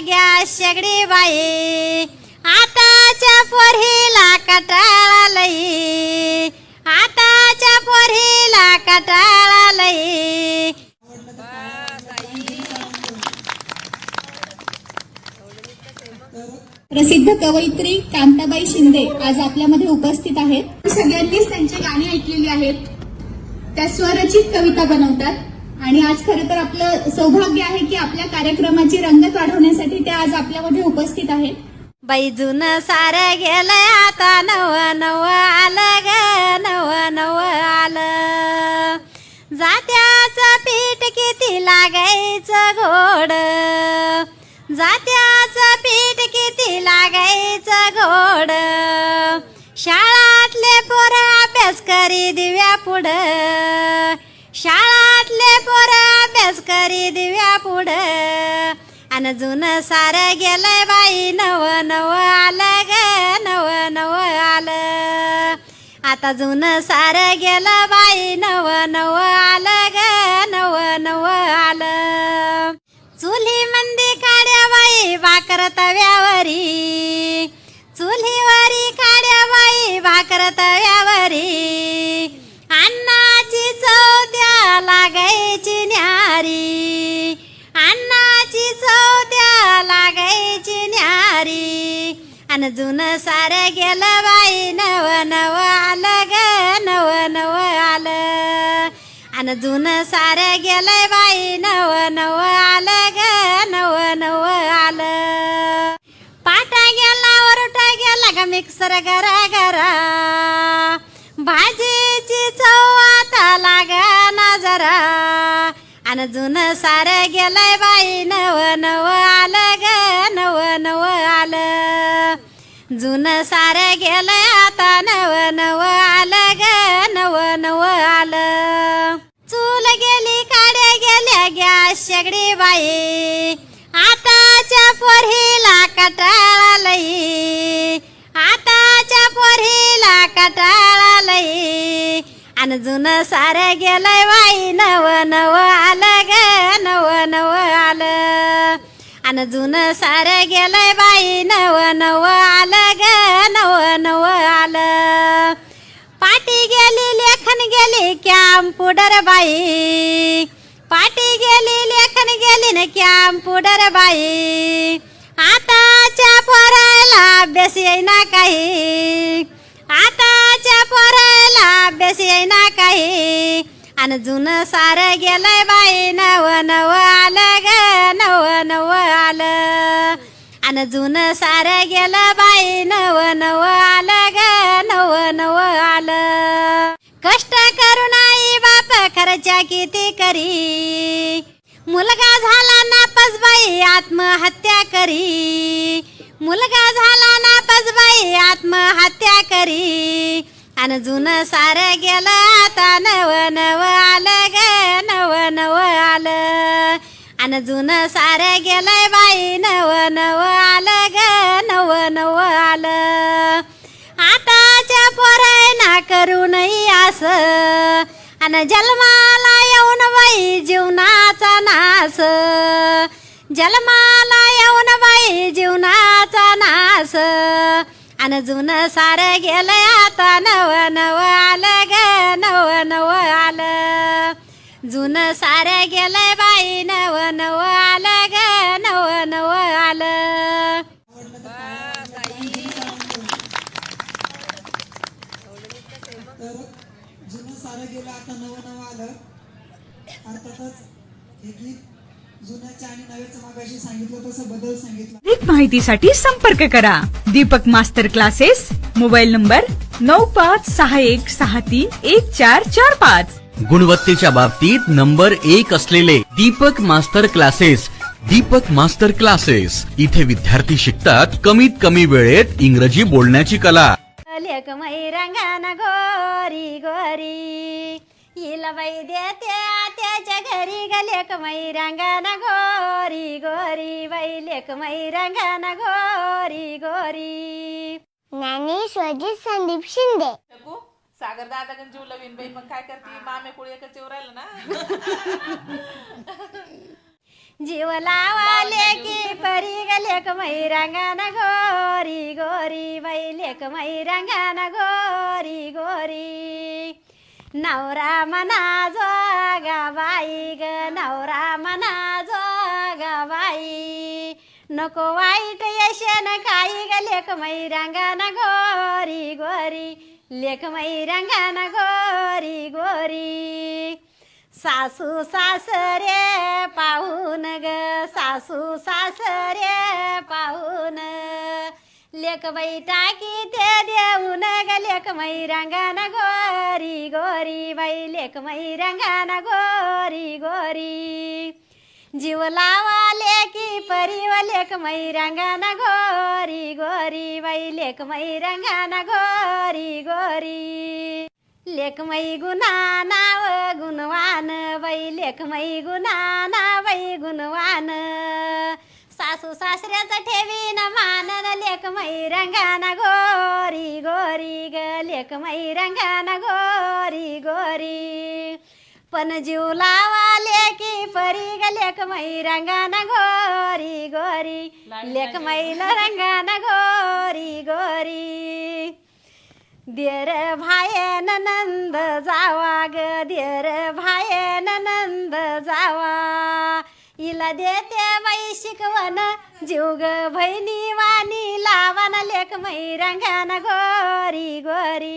घ्या शेगडी बाई. आताच्या पोरीला कटाळा लई आताच्या पोरीला कटाळा लई प्रसिद्ध कवयित्री कांताबाई शिंदे आज आपल्यामध्ये उपस्थित आहेत. सगळ्यांनीच त्यांची गाणी ऐकलेली आहेत. त्या स्वरचित कविता बनवतात. आणि आज खरं तर आपलं सौभाग्य आहे की आपल्या कार्यक्रमाची रंगत वाढवण्यासाठी त्या आज आपल्यामध्ये उपस्थित आहेत. बाई जुनं सारं आता नव नव आलं ग नव नव आलं. जात्याचं पीठ किती लागायचं घोड जात्याचं पीठ किती लागायचं घोड शाळातले पोरं अभ्यास करी दिव्या पुढं. शाळातले पोरं अभ्यास करी दिव्या पुढं. आणि जुनं सारं गेलंय बाई नव नव आलं ग नव नव आलं. आता जुनं सारं गेलं बाई नव नव आलं ग नव नव आलं. चुली मंदी काड्या बाई भाकर तव्यावरी. चुलीवरी काड्या बाई भाकर तव्यावरी. अन्नाची चव द्या लागायची न्यारी. अन्नाची चव द्या लागायची न्यारी. अन जुनं सारं गेलं बाई नव नव आलं ग नव नव आलं. अन जुनं सारं गेलं बाई नव नव आलं ग नव नव आलं. पाटा गेला ओरटा गेला ग मिक्सर गरा गरा भाजीची चव अन जुनं सारं गेलंय बाई नव नव आलं ग नव नव आलं. जुनं सार गेलंय आता नव नव आलं ग नव नव आलं. चूल गेली काड्या गेल्या गॅस शेगडी बाई. आताच्या पोरीला कटाळा लई. आताच्या पोरीला कटाळा लई. आणि जुनं सारं गेलंय बाई नव नव आलं ग नव नव आलं. आणि जुनं सारं गेलंय बाई नव नव आलं ग नव नव आलं. पाटी गेली लेखन गेली कॅम पुडर बाई. पाटी गेली लेखन गेली न कॅम पुडर बाई. आताच्या पोराला अभ्यास येईना काही. आताच्या पोराला आणि जुनं सारं गेलंय बाई नव नव आलं ग नव नव आलं. आणि जुनं सारं गेलं बाई नव नव आलं ग नव नव आलं. कष्ट करून आई बाप खर्चा किती करी. मुलगा झाला नापास बाई आत्महत्या करी. मुलगा झाला नापास बाई आत्महत्या करी. आणि जुनं सार गेलं आता नव नव आलं ग नव नव आलं. आणि जुनं सार गेलंय बाई नव नव आलं ग नव नव आलं. आताच्या पोरायना करू नये असं. आणि जन्माला येऊन बाई जीवनाचा नास. जन्माला येऊन बाई जीवनाचा नास. आणि जुनं सारं गेलं आता नव नव आलं ग नव नव आलं. जुनं सारं गेलं बाई नव नव आलं ग नव नव आलं. जुनं सारं गेलं आता नवं नवं आलं. अर्थातच हे गीत जुन्याच्या आणि नव्याचं मागाशी सांगितलं तसं बदल सांगितला. अधिक माहितीसाठी संपर्क करा. Deepak master classes mobile number नऊ पाच सहा एक सहा तीन एक चार चार पाच. गुणवत्तेच्या बाबतीत नंबर एक असलेले Deepak master classes Deepak master classes. इथे विद्यार्थी शिकतात कमीत कमी वेळेत इंग्रजी बोलण्याची कला. लेक मै रंगाना गोरी गोरी. हिला बाई देते त्याच्या घरी ग लेक मै रंगाना गोरी गोरी बाई लेक मै रंगाना गोरी गोरी. ज्ञानेश्वरजी संदीप शिंदे. शकू सागर दादा जीव लवीन बाई मग काय करते? मामे कुळी एकच येऊ राहिलं ना? जीव लावाले की परी ग लेक मै रंगान गोरी गोरी बाई लेक मै रंगान गोरी गोरी. नवरा मना जोगा बाई ग नवरा मना जोगा बाई. नको वाईट येशन काही ग लेखमयी मै रंगान गोरी गोरी. लेखमयी मै रंगान गोरी गोरी. सासू सासरे पाहून ग सासू सासरे पाहून. लेख बाई टाकी ते देऊन ग लेख मै रंगान गोरी गोरी बाई लेख मै रंगान गोरी गोरी जीव लावा की परी व लेख मै रंगान गोरी गोरी बाई लेख रंगान गोरी गोरी लेखमै गुना नाव गुणवान बाई लेखमै गुना नावई गुणवान सासू सासऱ्याचं ठेवीन मानन लेखमै रंगाना गोरी गोरी ग लेखमै रंगाना गोरी गोरी. पण जीव लावाले की परी ग लेखमै रंगाना गोरी गोरी. लेखमैल रंगाना गोरी गोरी. देर भायन नंद जावा ग देर भायन नंद जावा. इला देते शिकवण जीव ग बहिणी वाणी लावण लेख मै रंगान गोरी गोरी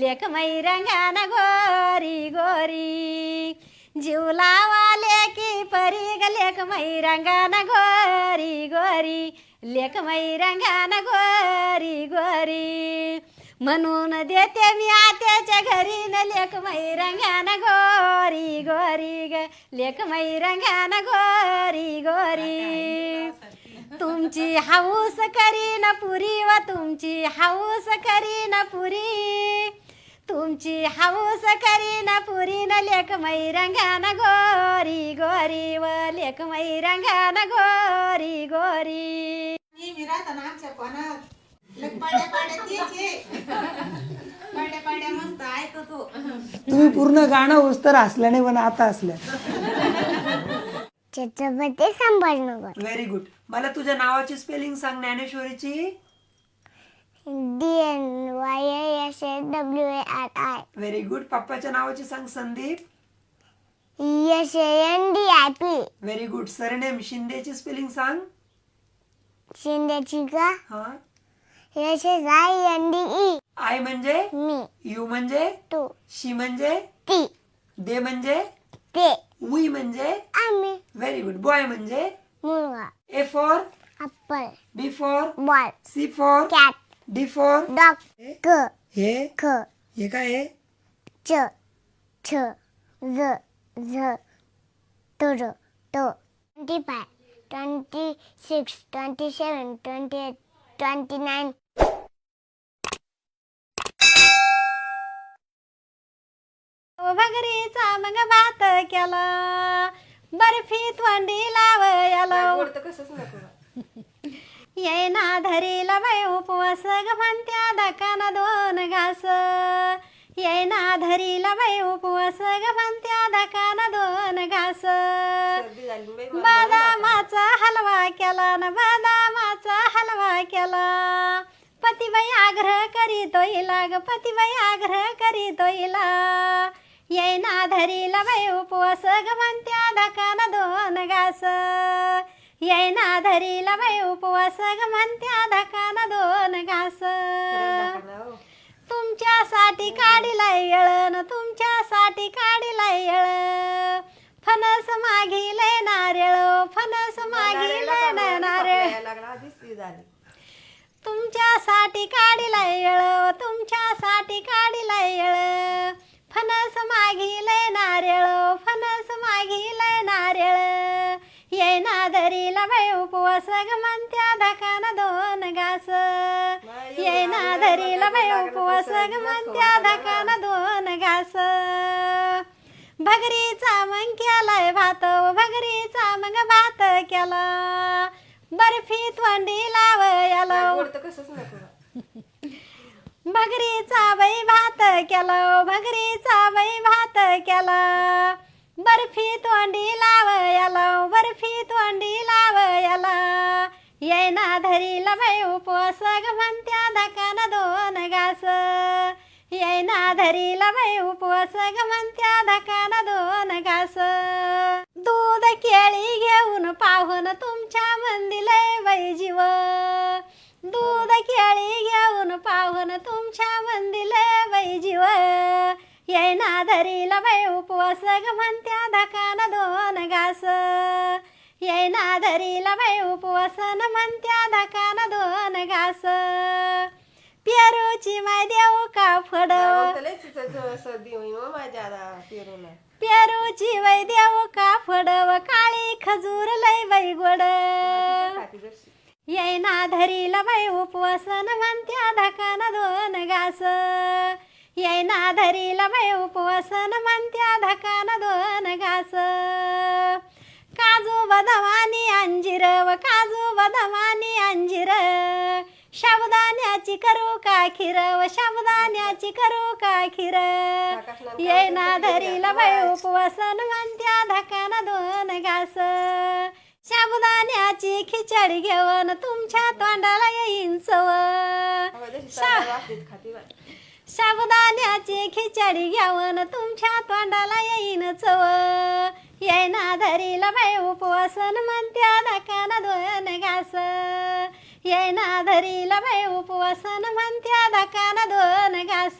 लेख मै रंगान गोरी गोरी जीव लावाले की परी ग लेख मै रंगान गोरी गोरी लेख रंगान गोरी गोरी म्हणून देते मी आत्याच्या घरी न लेख मै रंगान गोरी गोरी ग. लेख मै रंगान गोरी गोरी तुमची हाऊस करी न पुरी व तुमची हाऊस करी न पुरी. तुमची हाऊस करी न पुरी न लेख मै रंगान गोरी गोरी व लेख मै रंगान गोरी गोरी मी राहता ना आमच्या कोणात पाड्या पाड्या तेच आहे. पाड्या पाड्या मस्त ऐकतो तुम्ही पूर्ण गाणं उस्तर हसल्या नाही पण आता छत्रपती संभाजीनगर व्हेरी गुड मला तुझ्या नावाची स्पेलिंग सांग ज्ञानेश्वरीची. D N Y S A W A R I very good पप्पाच्या नावाची सांग Sandeep. S A N D I P very good surname शिंदेची spelling सांग. शिंदेची का? हा. S S I N D E. I म्हणजे? मी. यू म्हणजे? तू. शी म्हणजे? ती. दे म्हणजे? ते. वी म्हणजे? आम्ही. व्हेरी गुड बॉय म्हणजे? मुलगा. A for apple B for ball C for cat D for dog क हे ख हे काय आहे च छ ज झ तर तो twenty five twenty six twenty seven twenty eight twenty nine केला. बर्फी तोंडी लावयाला. येना धरीला बाई उपवास ग म्हणत्या दकान दोन घास. येना धरीला बाई उपवास ग म्हणत्या दकान दोन घास. बदामाचा हलवा केला न बदामाचा हलवा केला. पतिबाई आग्रह करीतो इला ग पतिबाई आग्रह करीतो इला येना धरीला बाई उपवास ग म्हणत्या दकान दोन घास. येना धरीला बाई उपवास ग म्हणत्या दकान दोन घास. तुमच्यासाठी काढिलाय येळन तुमच्यासाठी काढिलाय येळ फणस मागिलय नारळ फणस मागिलय नारळ. तुमच्यासाठी काढिलाय येळ तुमच्यासाठी काढिलाय येळ फणस मागिलय नारळ फणस मागिलय नारळ. येना धरीला बाई उपवास ग म्हणत्या धकान दोन घास. येना धरीला बाई उपवास ग म्हणत्या धकान दोन घास. भगरीचा मग केलाय भात भगरीचा मग भात केला. बर्फी तोंडी लावयाला. भगरीचा बाई भात केलं भगरीचा बाई भात केला. बर्फी तोंडी लावयाला बर्फी तोंडी लावयाला. येना धरीला बाई उपवास ग म्हणत्या धकान दोन घास. येना धरीला बाई उपवास ग म्हणत्या धकान दोन घास. दूध केळी घेऊन पाहून तुमच्या मंदिले बाई जीव. दूध केळी घेऊन पाहून तुमच्या मंदिलय बाई जीव. येईना धरीला बाई उपवास ग म्हणत्या धकान दोन घास. येईना धरीला बाई उपवासन म्हणत्या धकान दोन घास. पेरूची माय देऊ का फडव पेरूची वै देऊ का फडव काळी खजूर लय बाई गोड येना धरीला बाई उपवसन म्हणत्या धकान दोन घास. येना धरीला बाई उपवसन म्हणत्या धकान दोन घास. काजू बदाम अंजीर व काजू बदाम अंजीर. शाबुदाण्याची करू का खीर व शाबुदाण्याची करू का खीर? येना धरीला बाई उपवसन म्हणत्या धकान दोन घास. शाबुदाण्याची खिचडी घेऊन तुमच्या तोंडाला येईन चव साबुदाण्याची खिचडी घेऊन तुमच्या तोंडाला येईन चव येईना धरीला बाई उपवासन म्हणत्या धकान दोन घास. येईना धरीला बाई उपवासन म्हणत्या धकान दोन घास.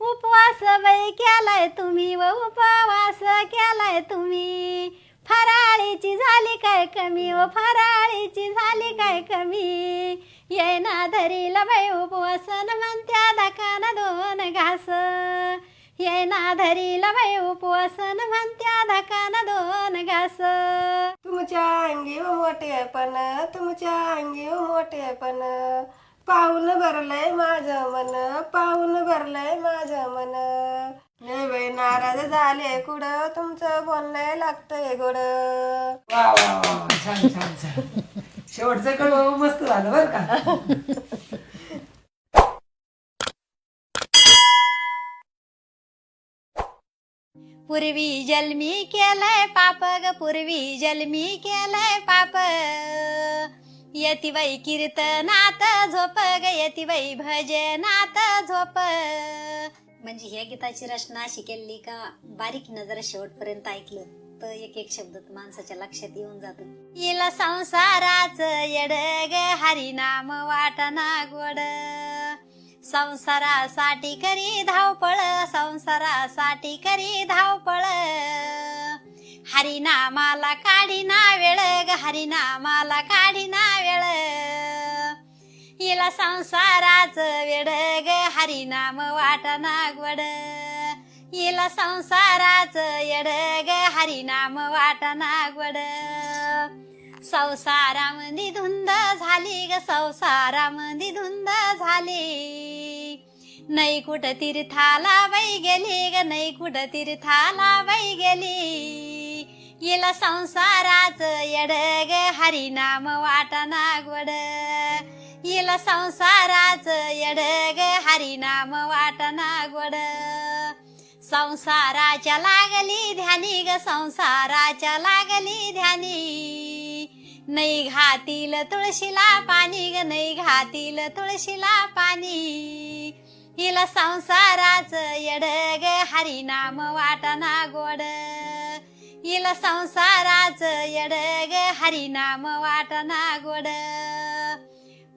उपवास बाई केलाय तुम्ही व उपवास केलाय तुम्ही. फराळीची झाली काय कमी? व फराळीची झाली काय कमी? येईना धरीला बाई उपवासन म्हणत्या धकान दोन घास. येना धरीला बाई उपवासन म्हणत्या धकान दोन घास. तुमच्या अंगी मोठेपण तुमच्या अंगी मोठेपण पाऊन भरलंय माझं मन पाऊन भरलंय माझं मन. नाही बाई नाराज झाले. कुठं तुमचं बोलणं लागतंय गोड वा वा वा छान छान छान. शेवटचं कडवं मस्त झालं बरं का? पूर्वी जन्मी केलंय पाप ग पूर्वी जन्मी केलंय पाप. यतिबाई कीर्तनात झोप ग यतिबाई भजनात झोप. म्हणजे ह्या गीताची रचना अशी केली का बारीक नजर शेवटपर्यंत ऐकलं तर एक एक शब्द माणसाच्या लक्षात येऊन जातो. येला संसाराच येड ग हरिनाम वाटना गोड संसारासाठी करी धावपळ संसारासाठी करी धावपळ. हरिनामाला काढीना वेळ ग हरिनामाला काढीना वेळ. तिला संसाराच वेड ग. हरिनाम वाटना गोड हिला संसाराच येड ग. हरिनाम वाटना गोड संसारामध्ये धुंद झाली ग. संसारामध्ये धुंद झाली. नाही कुठं तीर्थाला बाई गेली ग. नाही कुठं तीर्थाला बाई गेली. हिला संसाराच येड ग. हरिनाम वाटना गोड हिला संसाराच येड ग हरिनाम वाटना गोड. संसाराच्या लागली ध्यानी ग संसाराच्या लागली ध्यानी. नाही घातील तुळशीला पाणी ग नाही घातील तुळशीला पाणी. हिला संसाराच येड ग हरिनाम वाटना गोड. हिला संसाराच येड ग हरिनाम वाटना गोड.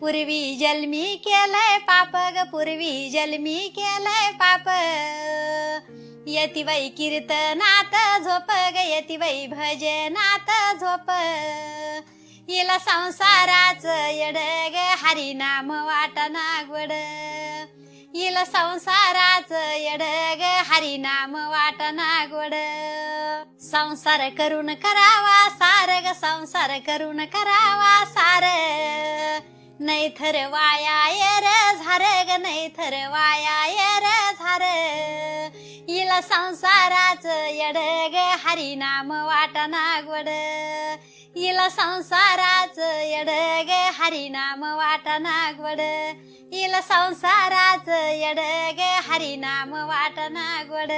पूर्वी जन्मी केलंय पाप ग पूर्वी जन्मी केलंय पाप. यतिबाई कीर्तनात झोप ग यतिबाई भजनात झोप. हिला संसाराच येड ग हरिनाम वाटना गोड हिला संसाराच येड ग हरिनाम वाटना गोड संसार करून करावा सार ग संसार करून करावा सार. नाही थर वाया येर झार ग नाही थर वाया येर झार. इला संसाराच येड ग हरिनाम वाटना गोड इला संसाराच येड ग हरिनाम वाटना गोड इला संसाराच येड ग हरिनाम वाटना गोड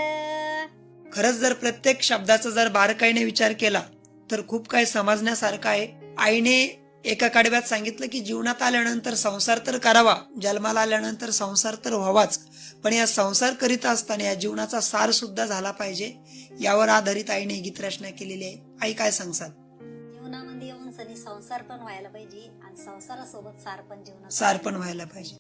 खरंच जर प्रत्येक शब्दाचा जर बारकाईने विचार केला तर खूप काही समजण्यासारखं आहे. आईने एका कडव्यात सांगितलं की जीवनात आल्यानंतर संसार तर करावा जन्माला आल्यानंतर संसार तर व्हावाच पण या संसार करीत असताना या जीवनाचा सार सुद्धा झाला पाहिजे यावर आधारित आईने गीत रचना केलेली आहे. आई काय सांगसाल जीवनामध्ये येऊन सनी संसार पण व्हायला पाहिजे आणि संसारासोबत सार पण जीवनात सार पण व्हायला पाहिजे.